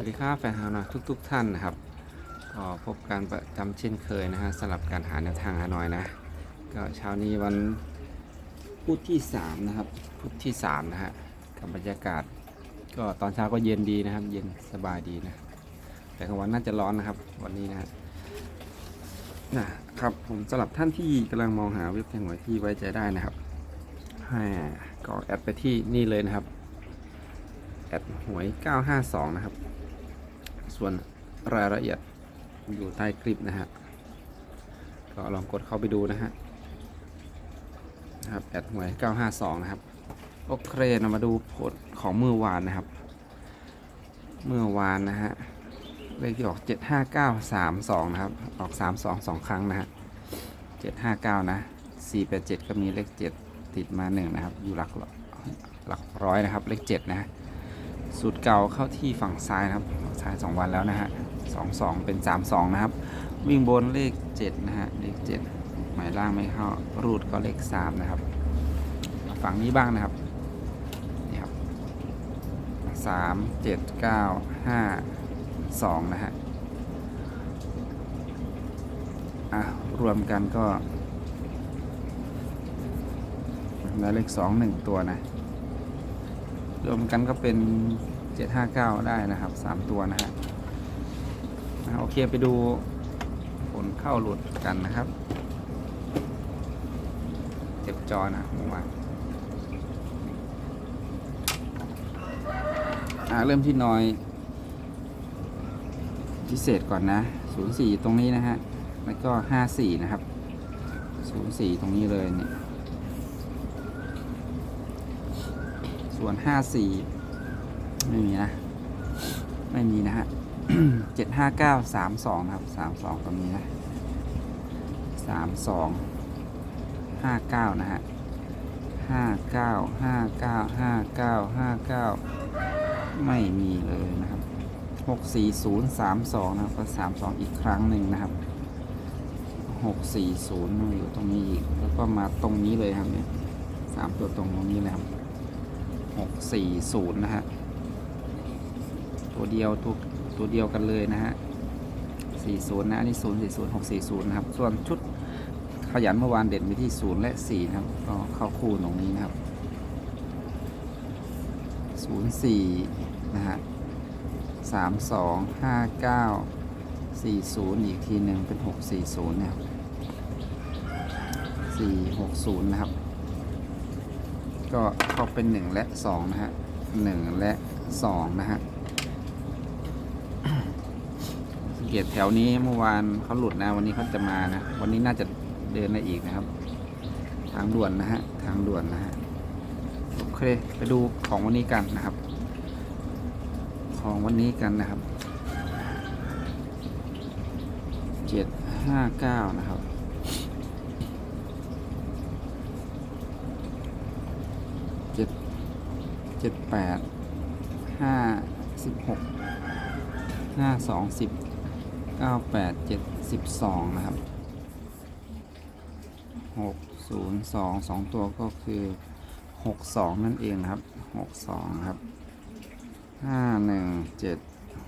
สวัสดีครับแฟนฮาวนะทุกๆทท่านนะครับก็พบการประจำเช่นเคยนะฮะสำหรับการหาแนวทางฮานอยนะก็เช้านี้วันพุธที่3นะครับพุธที่3นะฮะกับบรรยากาศ ก็ตอนเช้าก็เย็นดีนะครับ เย็นสบายดีนะ แต่กลางวันน่าจะร้อนนะครับ วันนี้นะฮะนะครับผมสำหรับท่านที่กำลังมองหาเว็บแทงหวยที่ไว้ใจได้นะครับให้ก็แอดไปที่นี่เลยนะครับแอดหวย 952 นะครับ ส่วนรายละเอียดอยู่ใต้คลิปนะฮะก็ลองกดเข้าไปดูนะฮะนะครับแอดหวย 952 นะครับ โอเคเรามาดูผลของเมื่อวานนะครับ เมื่อวานนะฮะ เลขที่ออก 75932 นะครับ ออก 32 2 ครั้งนะฮะ 759 นะ 487 ก็มีเลข 7 ติดมา 1 นะครับ อยู่หลักหลักร้อยนะครับ เลข 7 นะฮะ สูตรเก่าเข้าที่ฝั่งซ้ายนะครับฝั่งซ้าย 2 วันแล้วนะฮะ2 2เป็น 3 2 นะครับ วิ่งบนเลข 7 นะฮะ เลข 7 หมายล่างไม่เข้า รูดก็เลข 3 นะครับ ฝั่งนี้บ้างนะครับนี่ครับ3 7 9 5 2นะฮะอะ รวมกันก็ได้เลข2 1ตัวนะ รวมกันก็เป็น 759 ได้นะครับ 3 ตัวนะฮะโอเคไปดูผลเข้าหลุดกันนะครับเจ็บจอนะเมื่อวานเริ่มที่น้อยพิเศษก่อนนะ 04 ตรงนี้นะฮะ แล้วก็ 54 นะครับ 04 ตรงนี้เลยเนี่ย ส่วน54ไม่มีนะ ไม่มีนะฮะ759 32นะครับ32ตรงนี้นะ32 59นะฮะ59 59 59 59ไม่มีเลยนะครับ640 32นะครับก็32อีกครั้งหนึ่งนะครับ640มาอยู่ตรงนี้อีกแล้วก็มาตรงนี้เลยครับเนี่ยสามตัวตรงตรงนี้เลยครับ หกสี่ศูนย์นะฮะ ตัวเดียวตัวตัวเดียวกันเลยนะฮะสี่ศูนย์นะ อันนี้ศูนย์สี่ศูนย์หกสี่ศูนย์นะครับ ส่วนชุดขยันเมื่อวานเด่นไปที่ศูนย์และสี่นะครับ ก็เข้าคู่ตรงนี้นะครับศูนย์สี่นะฮะสามสองห้าเก้าสี่ศูนย์อีกทีหนึ่งเป็นหกสี่ศูนย์นะครับสี่หกศูนย์นะครับ ก็เข้าเป็น 1 และ 2 นะฮะ 1 และ 2 นะฮะสังเกตแถวนี้เมื่อวานเขาหลุดนะ วันนี้เขาจะมานะ วันนี้น่าจะเดินได้อีกนะครับ ทางด่วนนะฮะ ทางด่วนนะฮะ โอเค ไปดูของวันนี้กันนะครับ ของวันนี้กันนะครับ 759 นะครับ เจ็ด เจ็ดแปดห้าสิบหกห้าสองสิบเก้าแปดเจ็ดสิบสองนะครับหกศูนย์สองสองตัวก็คือหกสองนั่นเองครับหกสองครับห้าหนึ่งเจ็ด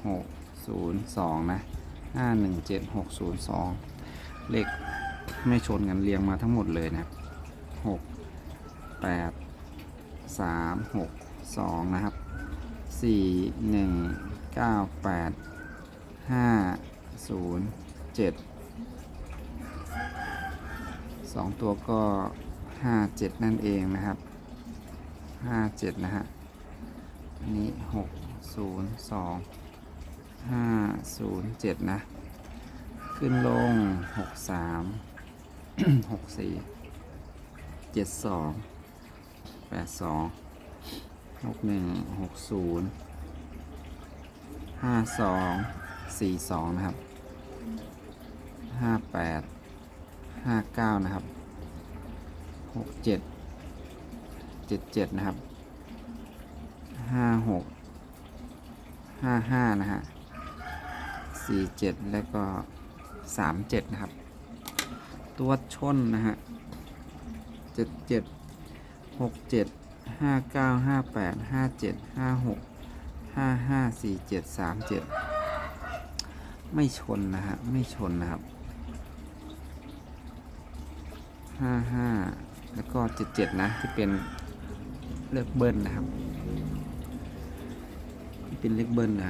หกศูนย์สองนะห้าหนึ่งเจ็ดหกศูนย์สองเลขไม่ชนกันเรียงมาทั้งหมดเลยนะหกแปดสามหก 2 นะครับ 4 1 9 8 5 0 7 2 ตัวก็ 5 7 นั่นเองนะครับ 5 7 นะฮะนี้ 6 0 2 5 0 7 นะ ขึ้นลง 6 3 6 4 7 2 8 2 หกหนึ่งหกศูนย์ห้าสองสี่สองนะครับห้าแปดห้าเก้านะครับหกเจ็ดเจ็ดเจ็ดนะครับห้าหกห้าห้านะฮะสี่เจ็ดแล้วก็สามเจ็ดนะครับ ตัวชนนะฮะเจ็ดเจ็ดหกเจ็ด ห้าเก้าห้าแปดห้าเจ็ดห้าหกห้าห้าสี่เจ็ดสามเจ็ดไม่ชนนะฮะไม่ชนนะครับห้าห้าแล้วก็เจ็ดเจ็ดนะที่เป็นเลขเบิ้ลนะครับที่เป็นเลขเบิ้ลนะ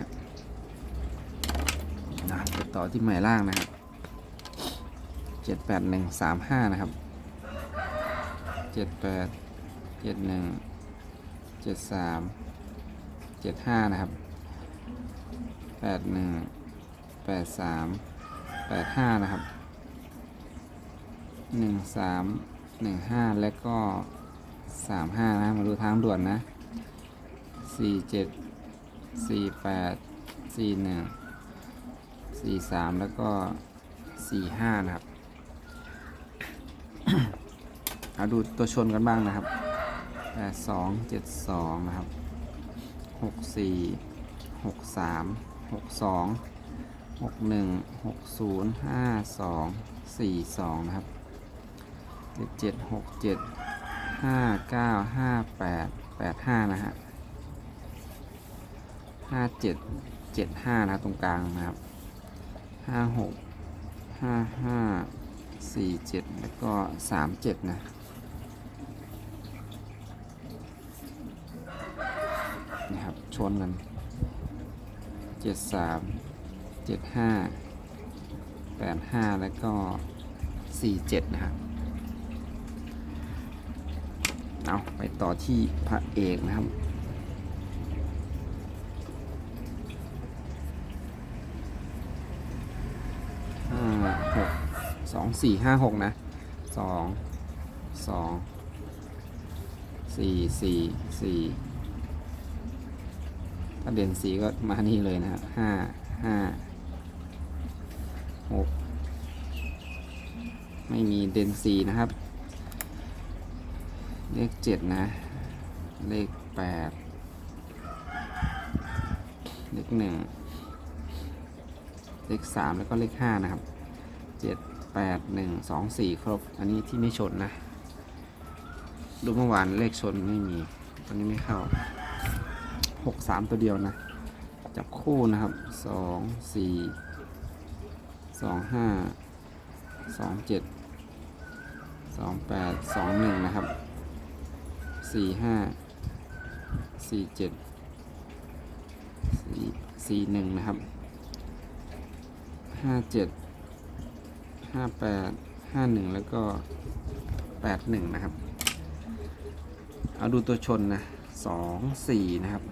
นะต่อที่หมายล่างนะครับเจ็ดแปดหนึ่งสามห้านะครับเจ็ดแปด เจ็ดหนึ่งเจ็ดสามเจ็ดห้านะครับแปดหนึ่งแปดสามแปดห้านะครับหนึ่งสามหนึ่งห้าแล้วก็สามห้านะ มาดูทางด่วนนะสี่เจ็ดสี่แปดสี่หนึ่งสี่สามแล้วก็สี่ห้านะครับ เอาดูตัวชนกันบ้างนะครับ ดสองเจ็ดสองนะครับหกสี่หกสามหกสองหกหนึ่งหกศูนย์ห้าสองสี่สองนะครับเจ็ดเจ็ดหกเจ็ดห้าเก้าห้าแปดแปดห้านะฮะห้าเจ็ดเจ็ดห้านะตรงกลางนะครับห้าหกห้าห้าสี่เจ็ดแล้วก็สามเจ็ดนะ นะครับชนกันเจ็ดสามเจ็ดห้าแปดห้าแล้วก็สี่เจ็ดนะครับ เอาไปต่อที่พระเอกนะครับห้าหกสองสี่ห้าหกนะสองสองสี่สี่สี่ ถ้าเด่นสีก็มานี่เลยนะครับห้าห้าหกไม่มีเด่นสีนะครับ เลขเจ็ดนะ เลขแปดเลขหนึ่งเลขสามแล้วก็เลขห้านะครับเจ็ดแปดหนึ่งสองสี่ครบ อันนี้ที่ไม่ชนนะ ดูเมื่อวานเลขชนไม่มี ตอนนี้ไม่เข้า หกสามตัวเดียวนะ จับคู่นะครับสองสี่สองห้าสองเจ็ดสองแปดสองหนึ่งนะครับสี่ห้าสี่เจ็ดสี่สี่หนึ่งนะครับห้าเจ็ดห้าแปดห้าหนึ่งแล้วก็แปดหนึ่งนะครับ เอาดูตัวชนนะสองสี่นะครับ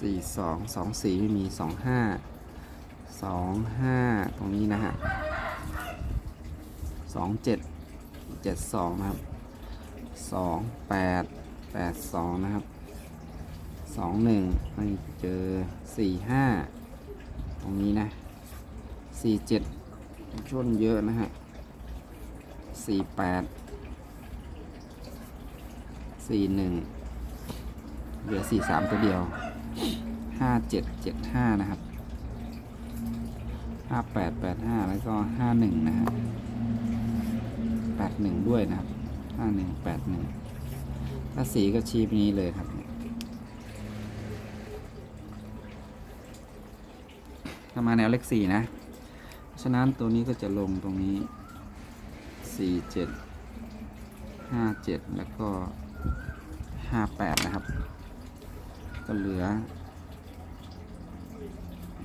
สี่สองสองสี่ไม่มีสองห้าสองห้าตรงนี้นะฮะสองเจ็ดเจ็ดสองนะครับสองแปดแปดสองนะครับสองหนึ่งไม่เจอสี่ห้าตรงนี้นะสี่เจ็ดชนเยอะนะฮะสี่แปดสี่หนึ่งเหลือสี่สามตัวเดียว ห้าเจ็ดเจ็ดห้านะครับห้าแปดแปดห้าแล้วก็ห้าหนึ่งนะฮะแปดหนึ่งด้วยนะครับห้าหนึ่งแปดหนึ่งถ้าสีก็ชี้ไปนี้เลยครับ ถ้ามาแนวเลขสี่นะ ฉะนั้นตัวนี้ก็จะลงตรงนี้สี่เจ็ดห้าเจ็ดแล้วก็ห้าแปดนะครับ ก็เหลือ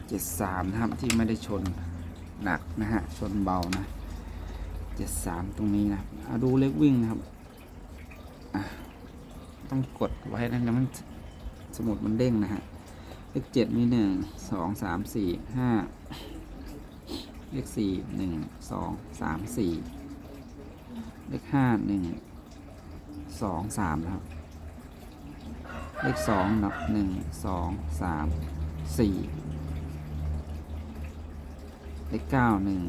เจ็ดสามนะครับที่ไม่ได้ชนหนักนะฮะชนเบานะเจ็ดสามตรงนี้นะเอาดูเลขวิ่งนะครับต้องกดไว้นะมันสมุดมันเด้งนะฮะเลขเจ็ดมีหนึ่งสองสามสี่ห้าเลขสี่หนึ่งสองสามสี่เลขห้าหนึ่งสองสามนะครับ เลขสองนับหนึ่งสองสามสี่เลขเก้าหนึ่ง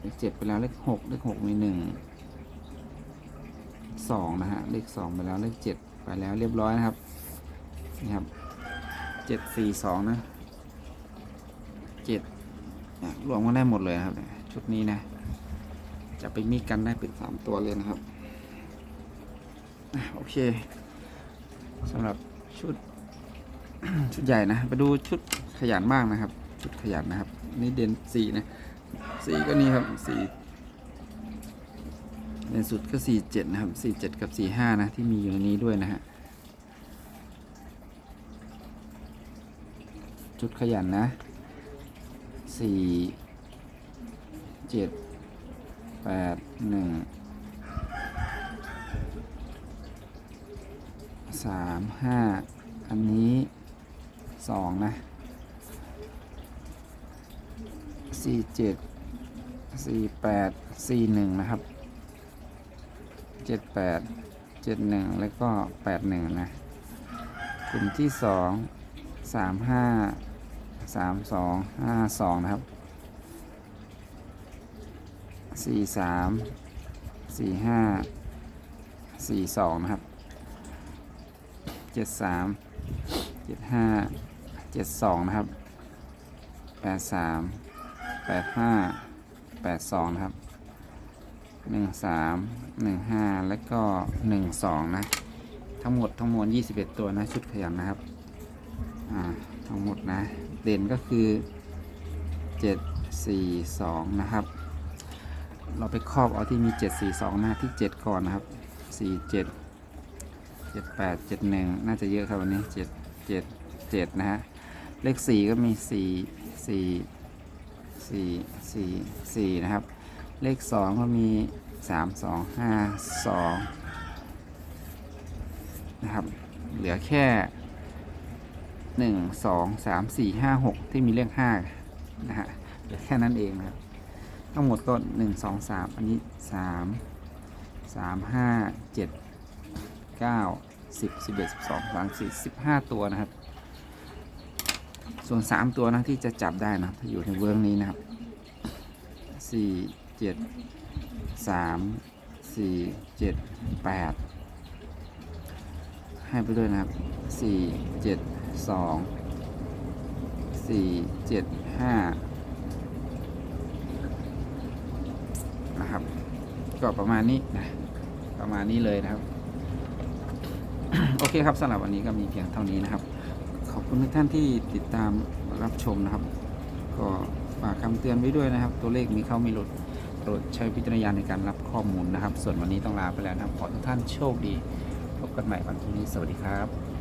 เลขเจ็ดไปแล้วเลขหกเลขหกมีหนึ่งสองนะฮะเลขสองไปแล้วเลขเจ็ดไปแล้วเรียบร้อยนะครับนี่ครับเจ็ดสี่สองนะเจ็ดรวมกันได้หมดเลยครับ ชุดนี้นะจะไปมีกันได้เป็นสามตัวเลยนะครับ โอเคสำหรับชุดชุดใหญ่นะไปดูชุดขยันบ้างนะครับ ชุดขยันนะครับ นี่เด่นสีนะสีก็นี่ครับสีเด่นสุดก็สี่เจ็ดนะครับสี่เจ็ดกับสี่ห้านะที่มีอยู่ในนี้ด้วยนะฮะชุดขยันนะสี่เจ็ดแปดหนึ่ง สามห้าอันนี้สองนะสี่เจ็ดสี่แปดสี่หนึ่งนะครับเจ็ดแปดเจ็ดหนึ่งแล้วก็แปดหนึ่งนะกลุ่มที่สองสามห้าสามสองห้าสองนะครับสี่สามสี่ห้าสี่สองนะครับ เจ็ดสามเจ็ดห้าเจ็ดสองนะครับแปดสามแปดห้าแปดสองนะครับหนึ่งสามหนึ่งห้าแล้วก็หนึ่งสองนะ ทั้งหมดทั้งมวล21ตัวนะ ชุดขยันนะครับ อ่า ทั้งหมดนะ เด่นก็คือ7 4 2นะครับ เราไปครอบเอาที่มี7 4 2หน้าที่7ก่อนนะครับสี่เจ็ด 4 7 7 8 7 1น่าจะเยอะครับวันนี้7 7 7นะฮะ เลข4ก็มี4 4 4 4 4นะครับ เลข2ก็มี3 2 5 2นะครับ เหลือแค่หนึ่งสองสามสี่ห้าหกที่มีเลขห้านะฮะเหลือแค่นั้นเองนะครับ ทั้งหมดก็หนึ่งสองสามอันนี้สามสามห้าเจ็ด เก้าสิบสิบเอ็ดสิบสองสามสี่สิบห้าตัวนะครับ ส่วนสามตัวนะที่จะจับได้นะถ้าอยู่ในเวิร์กนี้นะครับสี่เจ็ดสามสี่เจ็ดแปดให้ไปด้วยนะครับสี่เจ็ดสองสี่เจ็ดห้านะครับ ก็ประมาณนี้นะ ประมาณนี้เลยนะครับ โอเคครับสำหรับวันนี้ก็มีเพียงเท่านี้นะครับ ขอบคุณทุกท่านที่ติดตามรับชมนะครับ ก็ฝากคำเตือนไว้ด้วยนะครับ ตัวเลขมีเข้าไม่หลุดโปรดใช้วิจารณญาณในการรับข้อมูลนะครับ ส่วนวันนี้ต้องลาไปแล้วนะครับขอทุกท่านโชคดี พบกันใหม่วันพรุ่งนี้สวัสดีครับ